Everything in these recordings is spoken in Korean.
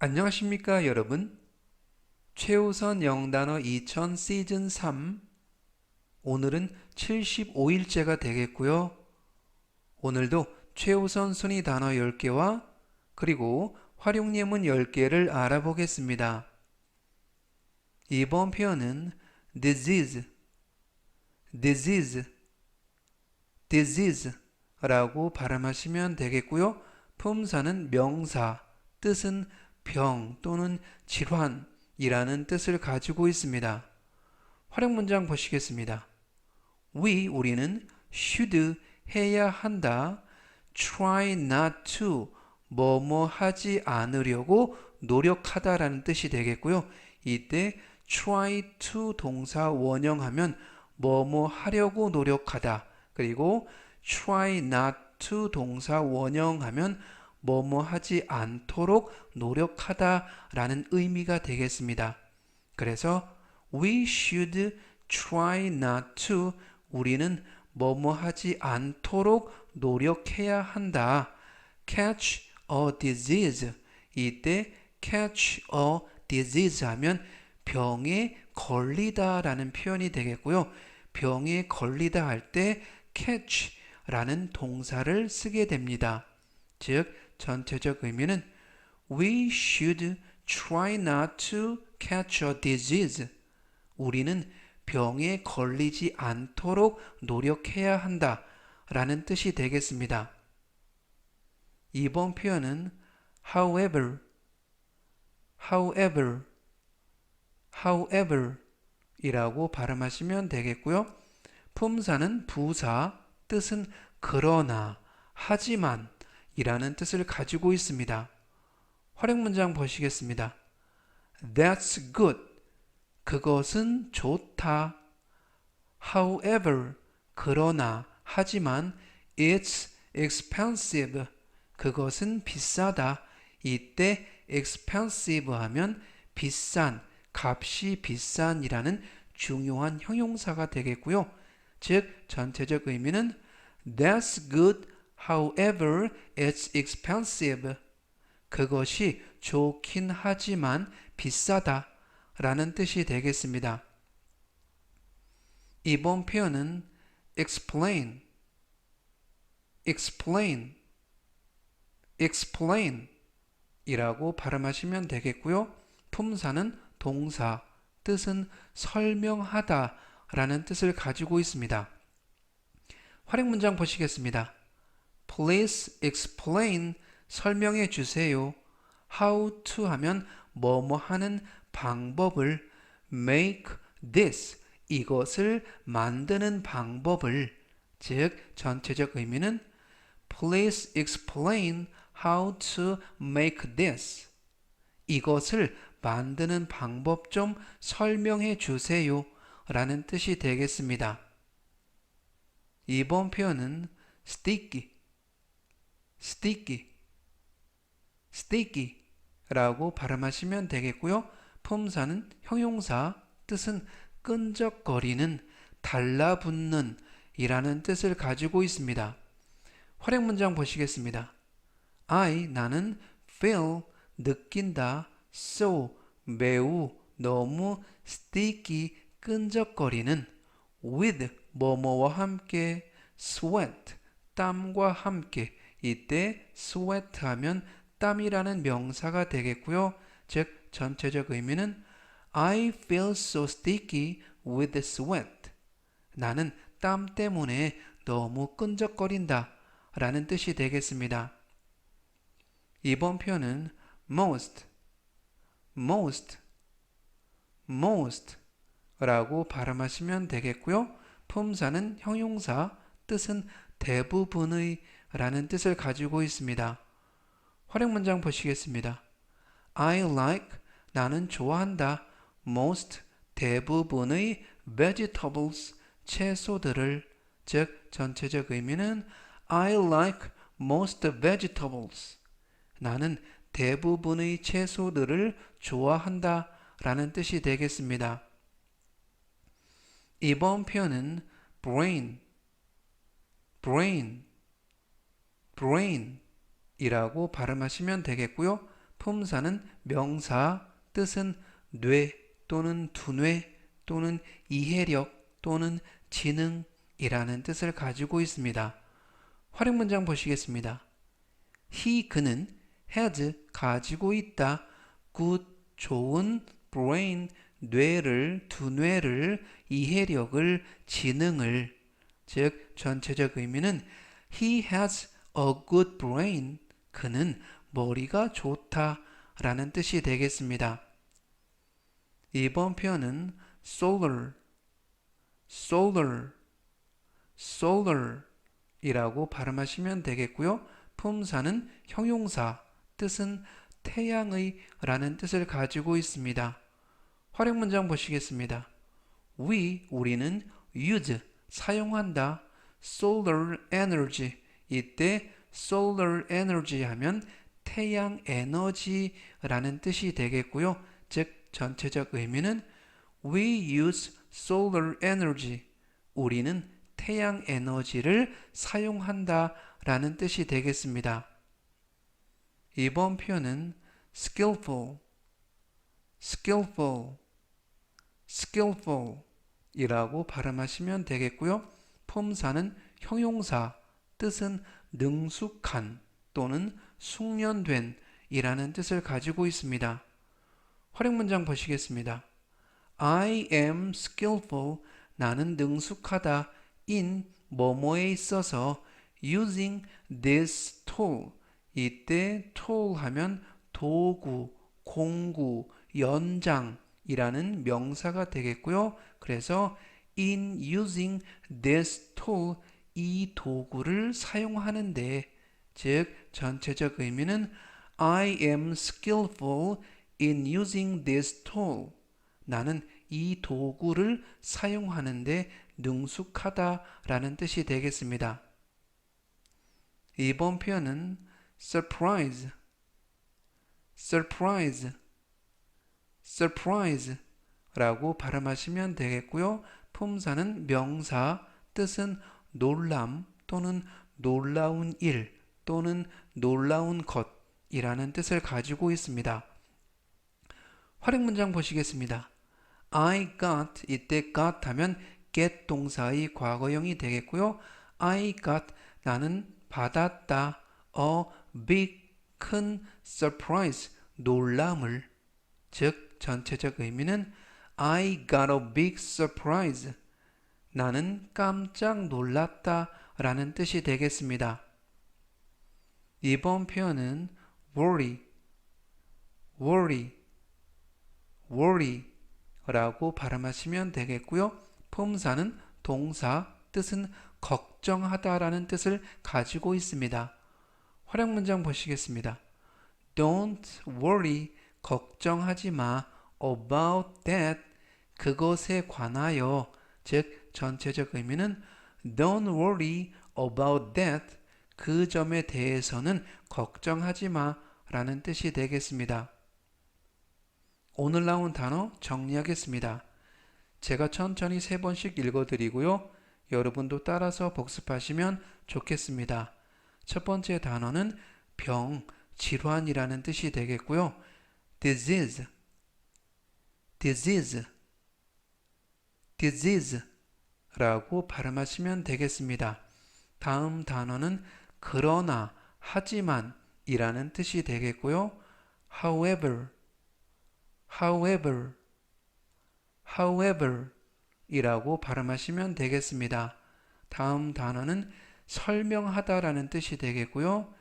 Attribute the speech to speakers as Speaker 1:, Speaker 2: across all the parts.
Speaker 1: 안녕하십니까 여러분. 최우선 영단어 2000 시즌 3 오늘은 75일째가 되겠고요. 오늘도 최우선 순위 단어 10개와 그리고 활용 예문 10개를 알아보겠습니다. 이번 표현은 disease disease disease 라고 발음하시면 되겠고요. 품사는 명사 뜻은 병 또는 질환이라는 뜻을 가지고 있습니다. 활용 문장 보시겠습니다. We 우리는 should 해야 한다. try not to 뭐뭐 하지 않으려고 노력하다라는 뜻이 되겠고요. 이때 try to 동사 원형하면 뭐뭐 하려고 노력하다. 그리고 try not to 동사 원형하면 뭐뭐 하지 않도록 노력하다라는 의미가 되겠습니다. 그래서 we should try not to 우리는 뭐뭐 하지 않도록 노력해야 한다. catch a disease 이때 catch a disease 하면 병에 걸리다라는 표현이 되겠고요. 병에 걸리다 할 때 catch라는 동사를 쓰게 됩니다. 즉 전체적 의미는 We should try not to catch a disease. 우리는 병에 걸리지 않도록 노력해야 한다. 라는 뜻이 되겠습니다. 이번 표현은 however, however, however 이라고 발음하시면 되겠고요. 품사는 부사, 뜻은 그러나, 하지만 이라는 뜻을 가지고 있습니다. 활용 문장 보시겠습니다. That's good. 그것은 좋다. However, 그러나, 하지만, it's expensive. 그것은 비싸다. 이때 expensive 하면 비싼, 값이 비싼이라는 중요한 형용사가 되겠고요. 즉, 전체적 의미는 That's good. However, it's expensive. 그것이 좋긴 하지만 비싸다 라는 뜻이 되겠습니다. 이번 표현은 explain, explain, explain 이라고 발음하시면 되겠고요. 품사는 동사, 뜻은 설명하다 라는 뜻을 가지고 있습니다. 활용 문장 보시겠습니다. Please explain 설명해 주세요. How to 하면 뭐뭐 하는 방법을 make this 이것을 만드는 방법을 즉 전체적 의미는 Please explain how to make this 이것을 만드는 방법 좀 설명해 주세요 라는 뜻이 되겠습니다. 이번 표현은 sticky sticky, sticky 라고 발음하시면 되겠고요. 품사는 형용사, 뜻은 끈적거리는, 달라붙는 이라는 뜻을 가지고 있습니다. 활용 문장 보시겠습니다. I, 나는 feel, 느낀다, so, 매우, 너무, sticky, 끈적거리는, with, 뭐뭐와 함께, sweat, 땀과 함께, 이때 sweat 하면 땀이라는 명사가 되겠고요. 즉 전체적 의미는 I feel so sticky with sweat. 나는 땀 때문에 너무 끈적거린다 라는 뜻이 되겠습니다. 이번 표현은 most, most, most 라고 발음하시면 되겠고요. 품사는 형용사, 뜻은 대부분의 라는 뜻을 가지고 있습니다. 활용 문장 보시겠습니다. I like 나는 좋아한다. most 대부분의 vegetables 채소들을 즉 전체적 의미는 I like most vegetables 나는 대부분의 채소들을 좋아한다 라는 뜻이 되겠습니다. 이번 표현은 brain brain brain 이라고 발음하시면 되겠고요. 품사는 명사, 뜻은 뇌 또는 두뇌 또는 이해력 또는 지능이라는 뜻을 가지고 있습니다. 활용 문장 보시겠습니다. he 그는 has 가지고 있다. good 좋은 brain 뇌를 두뇌를 이해력을 지능을 즉 전체적 의미는 he has a good brain 그는 머리가 좋다 라는 뜻이 되겠습니다. 이번 표현은 solar solar solar 이라고 발음하시면 되겠고요. 품사는 형용사, 뜻은 태양의 라는 뜻을 가지고 있습니다. 활용 문장 보시겠습니다. We, 우리는 use, 사용한다. solar energy, 이때 solar energy 하면 태양 에너지라는 뜻이 되겠고요. 즉, 전체적 의미는 We use solar energy. 우리는 태양 에너지를 사용한다 라는 뜻이 되겠습니다. 이번 표현은 skillful, skillful, skillful 이라고 발음하시면 되겠고요. 품사는 형용사, 뜻은 능숙한 또는 숙련된 이라는 뜻을 가지고 있습니다. 활용 문장 보시겠습니다. I am skillful. 나는 능숙하다. in 뭐뭐에 있어서 using this tool 이때 tool 하면 도구, 공구, 연장이라는 명사가 되겠고요. 그래서 in using this tool 이 도구를 사용하는데 즉 전체적 의미는 I am skillful in using this tool 나는 이 도구를 사용하는데 능숙하다라는 뜻이 되겠습니다. 이번 표현은 surprise, surprise, surprise라고 발음하시면 되겠고요. 품사는 명사, 뜻은 놀람 또는 놀라운 일 또는 놀라운 것이라는 뜻을 가지고 있습니다. 활용 문장 보시겠습니다. I got 이때 got 하면 get 동사의 과거형이 되겠고요. I got 나는 받았다. a big 큰 surprise 놀람을 즉 전체적 의미는 I got a big surprise 나는 깜짝 놀랐다 라는 뜻이 되겠습니다. 이번 표현은 worry worry worry 라고 발음하시면 되겠고요. 품사는 동사, 뜻은 걱정하다라는 뜻을 가지고 있습니다. 활용 문장 보시겠습니다. Don't worry, 걱정하지 마. About that, 그것에 관하여, 즉 전체적 의미는 Don't worry about that, 그 점에 대해서는 걱정하지 마 라는 뜻이 되겠습니다. 오늘 나온 단어 정리하겠습니다. 제가 천천히 세 번씩 읽어드리고요. 여러분도 따라서 복습하시면 좋겠습니다. 첫 번째 단어는 병, 질환이라는 뜻이 되겠고요. disease, disease, disease 라고 발음하시면 되겠습니다. 다음 단어는 그러나, 하지만 이라는 뜻이 되겠고요. however, however, however 이라고 발음하시면 되겠습니다. 다음 단어는 설명하다 라는 뜻이 되겠고요.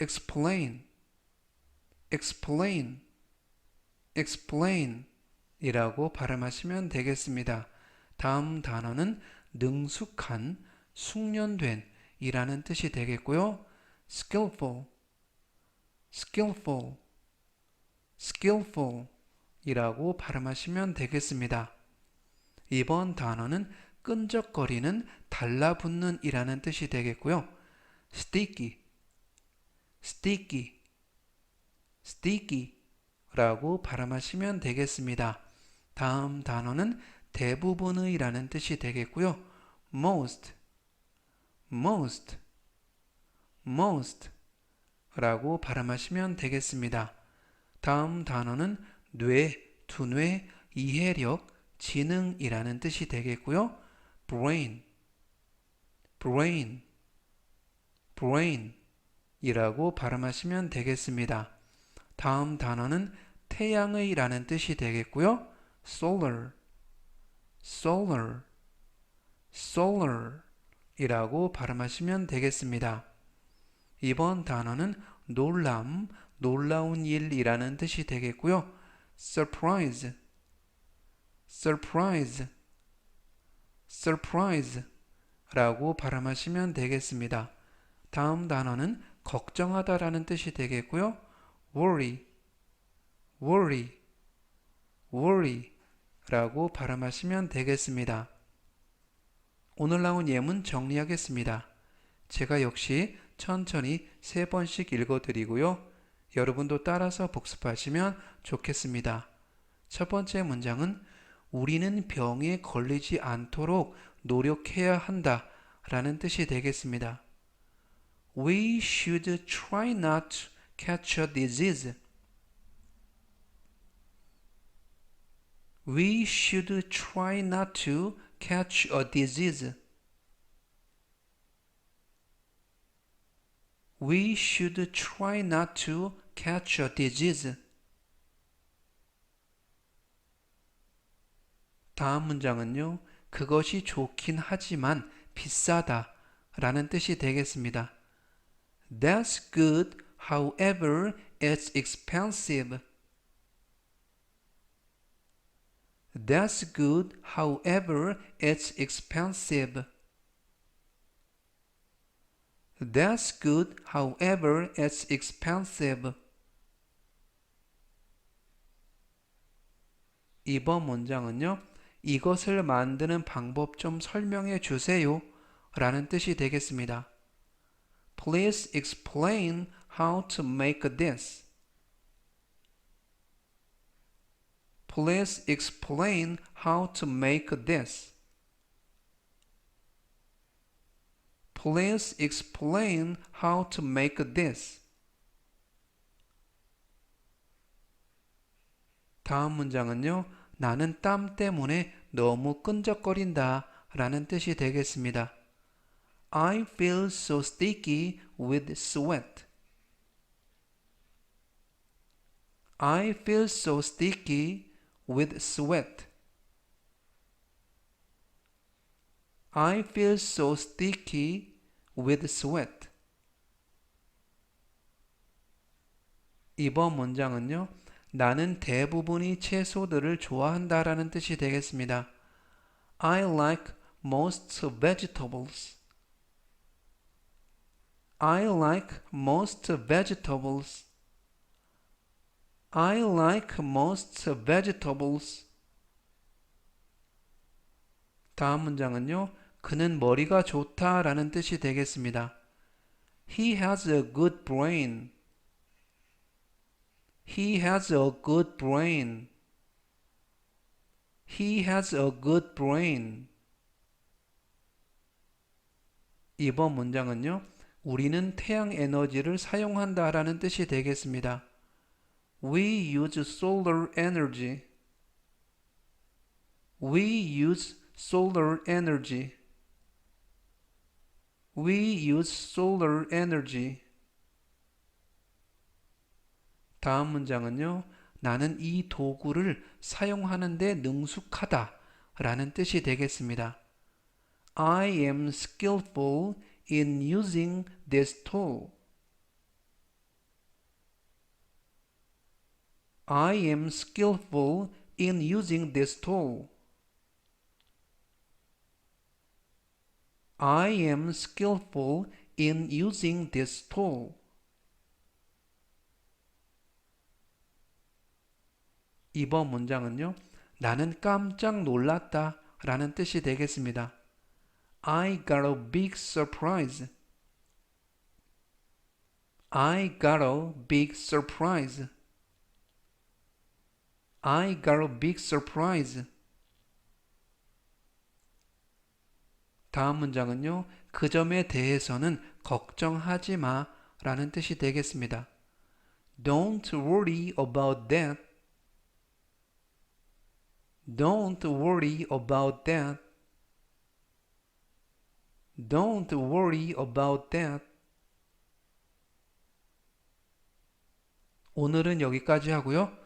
Speaker 1: explain, explain, explain 이라고 발음하시면 되겠습니다. 다음 단어는 능숙한, 숙련된 이라는 뜻이 되겠고요. skillful, skillful, skillful 이라고 발음하시면 되겠습니다. 이번 단어는 끈적거리는, 달라붙는 이라는 뜻이 되겠고요. sticky, sticky, sticky 라고 발음하시면 되겠습니다. 다음 단어는 대부분의 라는 뜻이 되겠고요. most, most, most 라고 발음하시면 되겠습니다. 다음 단어는 뇌, 두뇌, 이해력, 지능이라는 뜻이 되겠고요. brain, brain, brain 이라고 발음하시면 되겠습니다. 다음 단어는 태양의 라는 뜻이 되겠고요. solar, solar, solar 이라고 발음하시면 되겠습니다. 이번 단어는 놀람, 놀라운 일이라는 뜻이 되겠고요. surprise, surprise, surprise 라고 발음하시면 되겠습니다. 다음 단어는 걱정하다 라는 뜻이 되겠고요. worry, worry, worry 라고 발음하시면 되겠습니다. 오늘 나온 예문 정리하겠습니다. 제가 역시 천천히 세 번씩 읽어드리고요. 여러분도 따라서 복습하시면 좋겠습니다. 첫 번째 문장은 우리는 병에 걸리지 않도록 노력해야 한다 라는 뜻이 되겠습니다. We should try not to catch a disease. We should try not to catch a disease. We should try not to catch a disease. 다음 문장은요. 그것이 좋긴 하지만 비싸다 라는 뜻이 되겠습니다. That's good, however, it's expensive. That's good, however, it's expensive. That's good, however, it's expensive. 이번 문장은요, 이것을 만드는 방법 좀 설명해 주세요. 라는 뜻이 되겠습니다. Please explain how to make this. Please explain how to make this. Please explain how to make this. 다음 문장은요. 나는 땀 때문에 너무 끈적거린다 라는 뜻이 되겠습니다. I feel so sticky with sweat. I feel so sticky with sweat. I feel so sticky with sweat. 이번 문장은요. 나는 대부분의 채소들을 좋아한다라는 뜻이 되겠습니다. I like most vegetables. I like most vegetables. I like most vegetables. 다음 문장은요. 그는 머리가 좋다라는 뜻이 되겠습니다. He has a good brain. He has a good brain. He has a good brain. 이번 문장은요. 우리는 태양 에너지를 사용한다라는 뜻이 되겠습니다. We use solar energy. We use solar energy. We use solar energy. 다음 문장은요. 나는 이 도구를 사용하는데 능숙하다 라는 뜻이 되겠습니다. I am skillful in using this tool. I am skillful in using this tool. I am skillful in using this tool. 이번 문장은요. 나는 깜짝 놀랐다 라는 뜻이 되겠습니다. I got a big surprise. I got a big surprise. I got a big surprise. 다음 문장은요. 그 점에 대해서는 걱정하지 마 라는 뜻이 되겠습니다. Don't worry about that. Don't worry about that. Don't worry about that. 오늘은 여기까지 하고요.